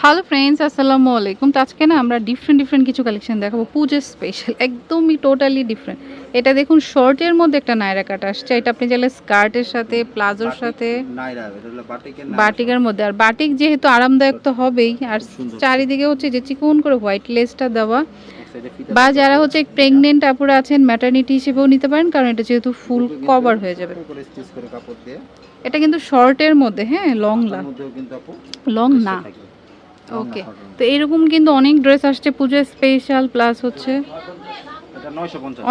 Hello friends আসসালামু আলাইকুম। তো আজকে না আমরা ডিফারেন্ট ডিফারেন্ট কিছু কালেকশন দেখাবো। পুজোর স্পেশাল একদমই টোটালি ডিফারেন্ট এটা দেখুন শর্টের মধ্যে একটা নায়রা কাট আসছে। এটা আপনি চাইলে স্কার্টের সাথে প্লাজোর সাথে। বাটিকের মধ্যে। আর বাটিক যেহেতু আরামদায়ক তো হবেই। আর চারিদিকে হচ্ছে যে চিকন করে হোয়াইট লেসটা দেওয়া। বা যারা হচ্ছে প্রেগনেন্ট আপুরা আছেন ম্যাটার্নিটি হিসেবেও নিতে পারেন কারণ এটা যেহেতু ফুল কভার হয়ে যাবে। এটা কিন্তু শর্টের মধ্যে হ্যাঁ লং। তার লা না। ওকে। তো এরকম কিন্তু অনেক ড্রেস আসছে পুজোর স্পেশাল প্লাস হচ্ছে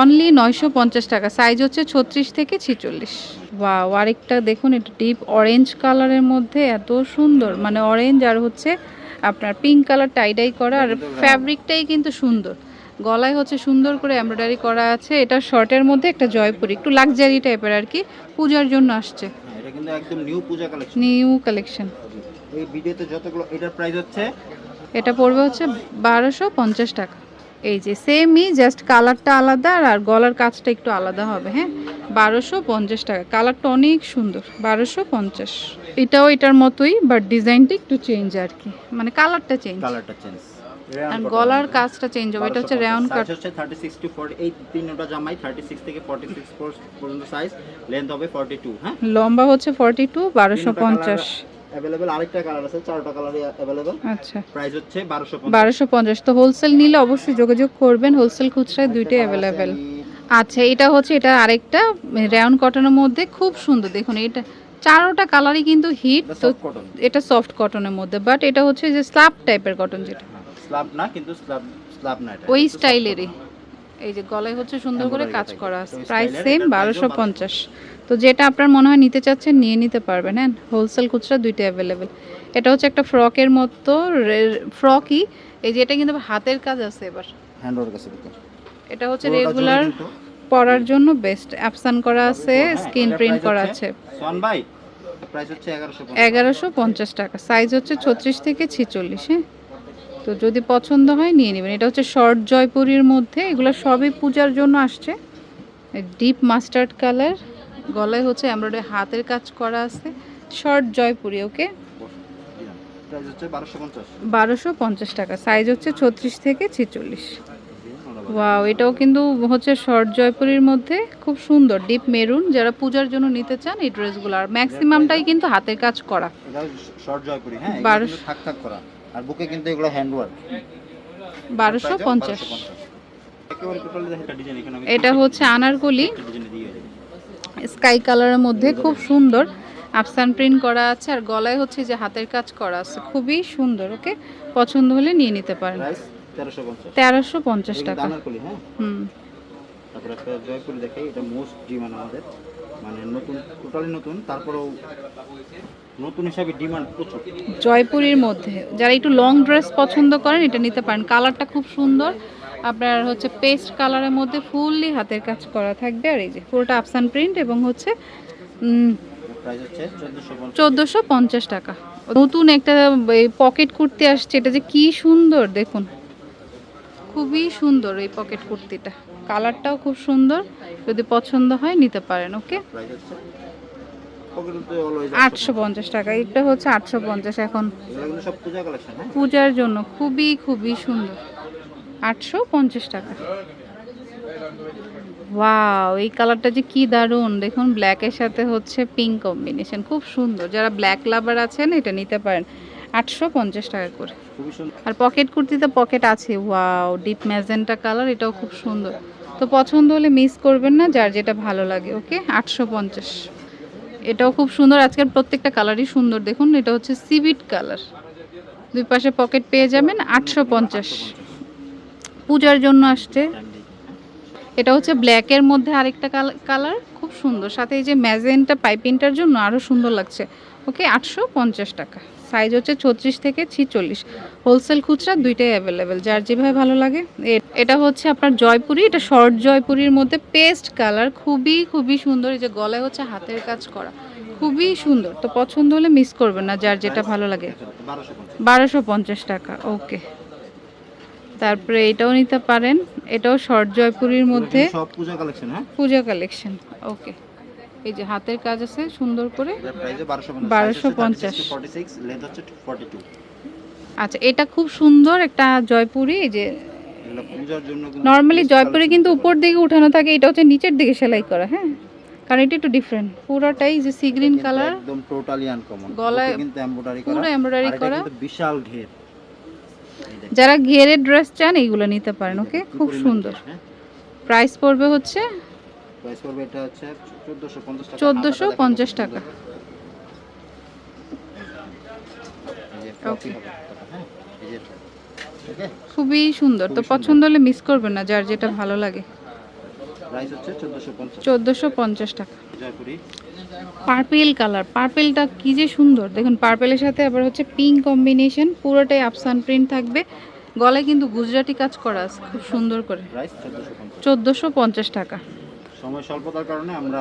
অনলি নয়শো পঞ্চাশ। টাকা। সাইজ হচ্ছে ছত্রিশ থেকে ছিচল্লিশ। ওয়াও আরেকটা দেখুন এটা ডিপ অরেঞ্জ কালারের মধ্যে এত সুন্দর। মানে অরেঞ্জ আর হচ্ছে আপনার পিঙ্ক কালার টাইডাই করা আর ফ্যাব্রিকটাই কিন্তু সুন্দর। গলায় হচ্ছে সুন্দর করে এমব্রয়ডারি করা আছে। এটা শর্টের মধ্যে একটা জয়পুরি একটু লাক্সারি টাইপের আর কি। পূজার জন্য আসছে। হ্যাঁ, নিউ নিউ কালেকশন এই ভিডিওতে যতগুলো এটার প্রাইস হচ্ছে? এটা পড়বে হচ্ছে বারোশো পঞ্চাশ টাকা। এই যে সেমই জাস্ট কালারটা আলাদা আর গলার কাজটা একটু আলাদা হবে হ্যাঁ? বারোশো পঞ্চাশ টাকা। কালারটা অনেক সুন্দর বারোশো পঞ্চাশ। এটাও এটার মতোই বাট ডিজাইনটা একটু চেঞ্জ আর কি। মানে কালারটা চেঞ্জ কালারটা চেঞ্জ আর গলার কাজটা চেঞ্জ হবে। এটা হচ্ছে রেয়ন কাট হচ্ছে 36 টু 48 তিনটা জামাই 36 থেকে 46 পর্যন্ত সাইজ লেন্থ হবে 42 হ্যাঁ? লম্বা হচ্ছে 42 1250 অ্যাভেলেবেল আরেকটা কালার আছে চারটা কালারই অ্যাভেলেবেল আচ্ছা। প্রাইস হচ্ছে 1250 তো হোলসেল নিলে অবশ্যই যোগাযোগ করবেন হোলসেল খুচরায় দুইটাই আচ্ছা, অ্যাভেলেবেল আচ্ছা এটা হচ্ছে এটা আরেকটা রাউন্ড কটনের মধ্যে খুব সুন্দর। দেখুন এটা চারোটা কালারই কিন্তু হিট তো এটা সফট কটনের মধ্যে। বাট এটা হচ্ছে যে স্ল্যাব টাইপের কটন যেটা। হ্যাঁ, স্ল্যাব না কিন্তু স্ল্যাব স্ল্যাব না এটা। ওই স্টাইলেরই এই যে গলায় হচ্ছে সুন্দর করে কাজ করা আছে। প্রাইস সেম বারোশো পঞ্চাশ। তো যেটা আপনার মনে হয় নিতে চাচ্ছেন নিয়ে নিতে পারবেন। হ্যাঁ হোলসেল খুচরা দুইটা অ্যাভেলেবেল এটা হচ্ছে একটা ফ্রকের মতো ফ্রকই। এই যে এটা কিন্তু হাতের কাজ আছে এবার। হ্যান্ড ওয়ার্ক আছে ভিতরে। এটা হচ্ছে রেগুলার পরার জন্য বেস্ট অ্যাপসান করা আছে হ্যাঁ, স্ক্রিন প্রিন্ট করা আছে। সোহান ভাই প্রাইস হচ্ছে 1150 এগারোশো পঞ্চাশ টাকা। সাইজ হচ্ছে ছত্রিশ থেকে ছিচল্লিশ হ্যাঁ। তো যদি পছন্দ হয় নিয়ে নেবেন। এটা হচ্ছে শর্ট জয়পুরির মধ্যে। এগুলো সবই পূজার জন্য আসছে। Deep mustard colour. গলায় হচ্ছে এমব্রয়ডারি হাতের কাজ করা আছে। শর্ট জয়পুরি ওকে? প্রাইস হচ্ছে 1250 বারোশো পঞ্চাশ টাকা। সাইজ হচ্ছে ছত্রিশ থেকে ছেচল্লিশ। ওয়াও এটাও কিন্তু হচ্ছে শর্ট জয়পুরির মধ্যে। খুব সুন্দর ডিপ মেরুন। যারা পূজার জন্য নিতে চান এই ড্রেসগুলো আর ম্যাক্সিমামটাই কিন্তু হাতের কাজ করা। হ্যাঁ? বারোশো- আর বুকে কিন্তু এগুলো হ্যান্ড ওয়ার্ক বারোশো পঞ্চাশ। এটা হচ্ছে আনারকলি। স্কাই কালারের মধ্যে খুব সুন্দর। আফসান প্রিন্ট করা আছে আর গলায় হচ্ছে যে হাতের কাজ করা আছে খুবই সুন্দর ওকে? পছন্দ হলে নিয়ে নিতে পারেন। তেরোশো পঞ্চাশ। টাকা। হ্যাঁ? হুম। তারপরে একটা জয়পুরি দেখাই এটা মোস্ট ডিমান্ড আমাদের। মানে নতুন টোটালি নতুন তারপরেও নতুন হিসাবে ডিমান্ড প্রচুর। জয়পুরীর মধ্যে। যারা একটু লং ড্রেস পছন্দ করেন এটা নিতে পারেন। কালারটা খুব সুন্দর। আপনার হচ্ছে পেস্ট কালারের মধ্যে ফুললি হাতের কাজ করা থাকবে। আর এই যে পুরোটা আপসান প্রিন্ট এবং হচ্ছে প্রাইস হচ্ছে 1450 চোদ্দোশো পঞ্চাশ টাকা। নতুন একটা পকেট কুর্তি আসছে। এটা যে কি সুন্দর দেখুন। খুবই সুন্দর এই পকেট কুর্তিটা। কালারটাও খুব সুন্দর, যদি পছন্দ হয় নিতে পারেন ওকে আটশো পঞ্চাশ টাকা, এটা হচ্ছে আটশো পঞ্চাশ এখন। পূজার জন্য খুবই খুবই সুন্দর। আটশো পঞ্চাশ টাকা। ওয়াও এই কালারটা যে কি দারুণ। দেখুন ব্ল্যাকের সাথে হচ্ছে পিঙ্ক কম্বিনেশন খুব সুন্দর। যারা ব্ল্যাক লাভার আছেন, এটা নিতে পারেন। আটশো পঞ্চাশ টাকা করে। আর পকেট কুর্তিতে পকেট আছে ওয়াও ডিপ ম্যাজেন্টা কালার এটাও খুব সুন্দর। তো পছন্দ হলে মিস করবেন না যার যেটা ভালো লাগে ওকে? আটশো পঞ্চাশ। এটাও খুব সুন্দর আজকের প্রত্যেকটা কালারই সুন্দর। দেখুন এটা হচ্ছে সিভিট কালার। দুই পাশে পকেট পেয়ে যাবেন আটশো পঞ্চাশ। পূজার জন্য আসছে। এটা হচ্ছে ব্ল্যাকের মধ্যে আরেকটা কালার খুব সুন্দর। সাথে এই যে ম্যাজেন্টা পাইপিংটার জন্য আরও সুন্দর লাগছে। ওকে আটশো পঞ্চাশ টাকা। সাইজ হচ্ছে ছত্রিশ থেকে ছিচল্লিশ। হোলসেল খুচরা দুইটাই অ্যাভেলেবেল যার যেভাবে ভালো লাগে। এটা হচ্ছে আপনার জয়পুরি এটা শর্ট জয়পুরির মধ্যে পেস্ট কালার খুবই খুবই সুন্দর। এই যে গলায় হচ্ছে হাতের কাজ করা খুবই সুন্দর। তো পছন্দ হলে মিস করবেন না যার যেটা ভালো লাগে। বারোশো পঞ্চাশ টাকা ওকে। তারপরে এটাও নিতে পারেন এটাও শর্ট জয়পুরির মধ্যে। পূজা কালেকশন হ্যাঁ? Puja collection okay. এই যে হাতের কাজ আছে সুন্দর করে। এটার প্রাইস 1250 1250 46 লেন্থ হচ্ছে 42 আচ্ছা এটা খুব সুন্দর একটা জয়পুরি এই যে নর্মালি জয়পুরি কিন্তু উপর দিকে উঠানো থাকে এটা হচ্ছে নিচের দিকে সেলাই করা হ্যাঁ? কারণ এটা একটু ডিফারেন্ট পুরোটাই যে সি গ্রিন কালার একদম টোটালি আনকমন গলায় কিন্তু এমব্রয়ডারি করা। পুরো এমব্রয়ডারি করা। বিশাল ঘের। যারা ঘেরের ড্রেস চান এইগুলো নিতে পারেন ওকে খুব সুন্দর। ঘের, হ্যাঁ? প্রাইস পড়বে হচ্ছে প্রাইস পড়বে এটা হচ্ছে 1450 টাকা। 1450 টাকা। হ্যাঁ? খুবই সুন্দর। তো পছন্দ হলে মিস করবেন না যার যেটা ভালো লাগে। প্রাইস হচ্ছে 1450 চোদ্দোশো পঞ্চাশ টাকা। পার্পেল কালার পার্পেলটা কি যে সুন্দর। দেখুন পার্পেলের সাথে আবার হচ্ছে পিঙ্ক কম্বিনেশন পুরোটাই আফসান প্রিন্ট থাকবে। গলায় কিন্তু গুজরাটি কাজ করা আছে খুব সুন্দর করে। প্রাইস 1450 চোদ্দোশো পঞ্চাশ টাকা। সময় স্বল্পতার কারণে আমরা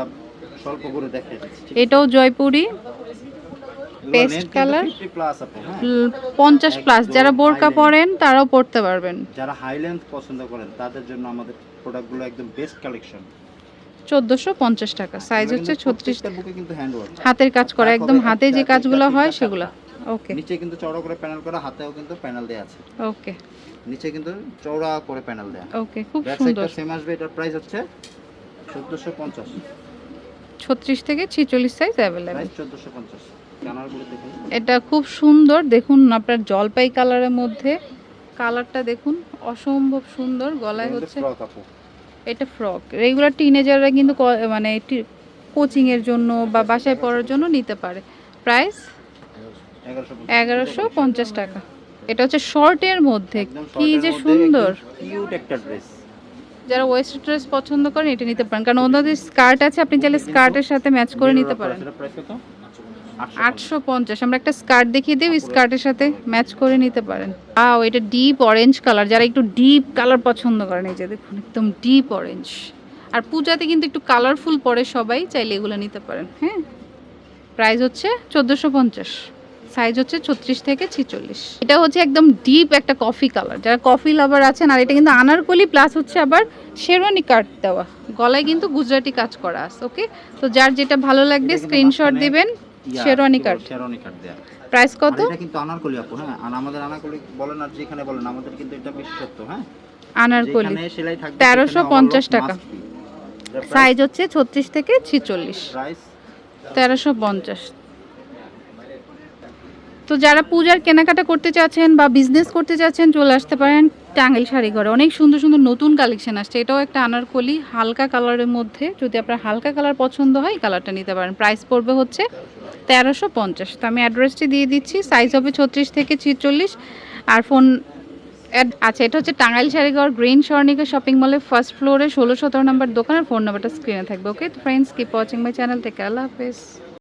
স্বল্প করে দেখিয়ে এটাও জয়পুরি এগুলো Paste length কিন্তু color। 50 প্লাস আপু হ্যাঁ। পঞ্চাশ প্লাস যারা বোরকা পরেন তারাও পড়তে পারবেন। যারা হাই লেন্থ পছন্দ করেন তাদের জন্য আমাদের প্রোডাক্টগুলো একদম বেস্ট কালেকশন চোদ্দোশো পঞ্চাশ টাকা। সাইজ হচ্ছে ছত্রিশ। হাতের কাজ করা একদম হাতে যে কাজগুলো হয় সেগুলো। ওকে নিচে কিন্তু চওড়া করে প্যানেল করা হাতেও কিন্তু প্যানেল দেয়া আছে। ওকে নিচে কিন্তু চওড়া করে প্যানেল দেয়া। ওকে খুব সুন্দর। সেম আসবে এটার প্রাইস হচ্ছে 1450 ছত্রিশ থেকে ছিচল্লিশ সাইজ অ্যাভেলেবেল প্রাইস 1450 এটা খুব সুন্দর দেখুন আপনার জলপাই কালারের মধ্যে। কালারটা দেখুন অসম্ভব সুন্দর গলায় হচ্ছে এটা ফ্রক রেগুলার টিনেজাররা কিন্তু ক- মানে কোচিং এর জন্য বা বাসায় পড়ার জন্য নিতে পারে। প্রাইস 1150 এগারোশো পঞ্চাশ টাকা। এটা হচ্ছে শর্টের মধ্যে। কি যে সুন্দর। কিউট একটা ড্রেস যারা ওয়েস্ট ড্রেস পছন্দ করেন এটা নিতে পারেন। কারণ ওনাদের স্কার্ট আছে আপনি চাইলে স্কার্টের সাথে ম্যাচ করে নিতে পারেন। আটশো পঞ্চাশ। আমরা একটা স্কার্ট দেখিয়ে দিই স্কার্টের সাথে ম্যাচ করে নিতে পারেন। আও এটা ডিপ অরেঞ্জ কালার যারা একটু ডিপ কালার পছন্দ করেন এই যে দেখুন একদম ডিপ অরেঞ্জ আর পূজাতে কিন্তু একটু কালারফুল পরে সবাই চাইলে এগুলো নিতে পারেন হ্যাঁ? প্রাইস হচ্ছে চোদ্দোশো পঞ্চাশ। সাইজ হচ্ছে ছত্রিশ থেকে ছিচল্লিশ। এটা হচ্ছে একদম ডিপ একটা কফি কালার যারা কফি লাভার আছেন আর এটা কিন্তু আনারকলি প্লাস হচ্ছে আবার শেরওয়ানি কাট দেওয়া। গলায় কিন্তু গুজরাটি কাজ করা আছে ওকে তো যার যেটা ভালো লাগবে স্ক্রিনশট দিবেন শেরওয়ানি কাট শেরওয়ানি কাট দেয়া। প্রাইস কত? এটা কিন্তু আনারকলি আপু হ্যাঁ? আর আমাদের আনারকলি বলেন আর যেখানে বলেন আমাদের কিন্তু এটা বিশেষত্ব হ্যাঁ? আনারকলি। থাকবে 1350 টাকা। সাইজ হচ্ছে ছত্রিশ থেকে ছিচল্লিশ। তেরোশো পঞ্চাশ। তো যারা পূজার কেনাকাটা করতে চাচ্ছেন বা বিজনেস করতে চাচ্ছেন, চলে আসতে পারেন টাঙ্গেল শাড়ি ঘরে অনেক সুন্দর সুন্দর নতুন কালেকশন আসছে। এটাও একটা আনারকলি, হালকা কালারের মধ্যে। যদি আপনার হালকা কালার পছন্দ হয় কালারটা নিতে পারেন। প্রাইস পড়বে হচ্ছে তেরোশো পঞ্চাশ। তো আমি অ্যাড্রেসটি দিয়ে দিচ্ছি। সাইজ হবে ছত্রিশ থেকে ছিচল্লিশ। আর ফোন আচ্ছা এটা হচ্ছে টাঙ্গাইল শাড়িঘর গ্রিন স্বর্ণিকা শপিং মলের ফার্স্ট ফ্লোরে ষোলো সতেরো নম্বর দোকানের ফোন নাম্বারটা স্ক্রিনে থাকবে ওকে তো friends keep watching my channel থেকে আল্লাহ হাফেজ।